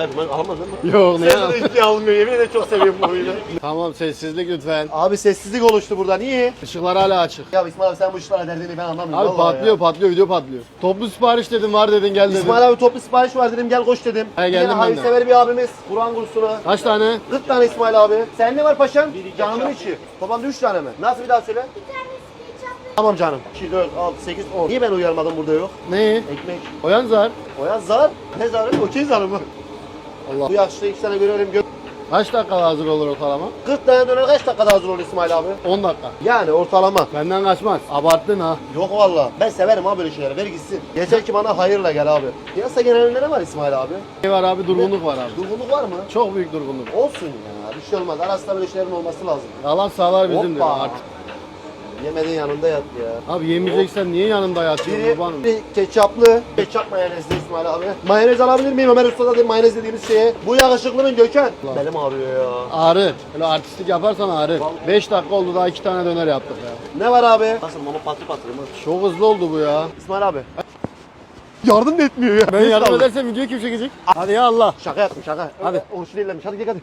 Yapma alamadın mı? Yok ne Sen ya? de hiç almıyor. Yemin ederim çok seviyorum bu oyunu. Tamam sessizlik lütfen. Abi sessizlik oluştu burada. Niye? Işıklar hala açık. Ya İsmail abi sen bu işlere derdini ben anlamıyorum. Abi vallahi patlıyor ya. patlıyor video patlıyor. Toplu sipariş dedim var dedin gel dedin. İsmail abi toplu sipariş var dedim gel koş dedim. He, geldim Yine ben de. hayırsever bir abimiz Kur'an kursuna. Kaç tane? 40 tane İsmail abi. Sen ne var paşam? Canımın içi. Toplamda 3 tane mi? Nasıl bir daha söyle? Tamam canım. 2, 4, 6, 8, 10. Niye ben uyarmadım burada yok? Ne? Ekmek. Oyan zar. O ya zar. Ne zarı? Okey zarı mı? Allah. Bu yaşta iki tane görelim. Gö- Kaç dakikada hazır olur ortalama? 40 tane döner kaç dakikada hazır olur İsmail abi? 10 dakika. Yani ortalama. Benden kaçmaz. Abarttın ha. Yok valla. Ben severim abi böyle şeyleri. Ver gitsin. Yeter ki bana hayırla gel abi. Piyasa genelinde ne var İsmail abi? Ne var abi? Durgunluk var abi. Durgunluk var mı? Çok büyük durgunluk. Olsun ya. Bir şey olmaz. Arasında böyle şeylerin olması lazım. Yalan sağlar bizim diyor Hoppa. artık. Yemediğin yanında yat ya. Abi yemeyeceksen niye yanında yatıyorsun Biri, kurbanım? biri ketçaplı, ketçap mayonezli İsmail abi. Mayonez alabilir miyim Ömer Usta'da değil mayonez dediğimiz şeye. Bu yakışıklının Gökhan. Allah. Benim ağrıyor ya. Ağrı. Böyle artistlik yaparsan ağrı. 5 dakika oldu daha 2 tane döner yaptık ya. Ne var abi? Nasıl mama patlı patlı mı? Çok hızlı oldu bu ya. İsmail abi. Yardım da etmiyor ya. Ben yardım edersem video kim çekecek? Hadi ya Allah. Şaka yaptım şaka. Hadi. Oruç değillermiş. Hadi gel hadi.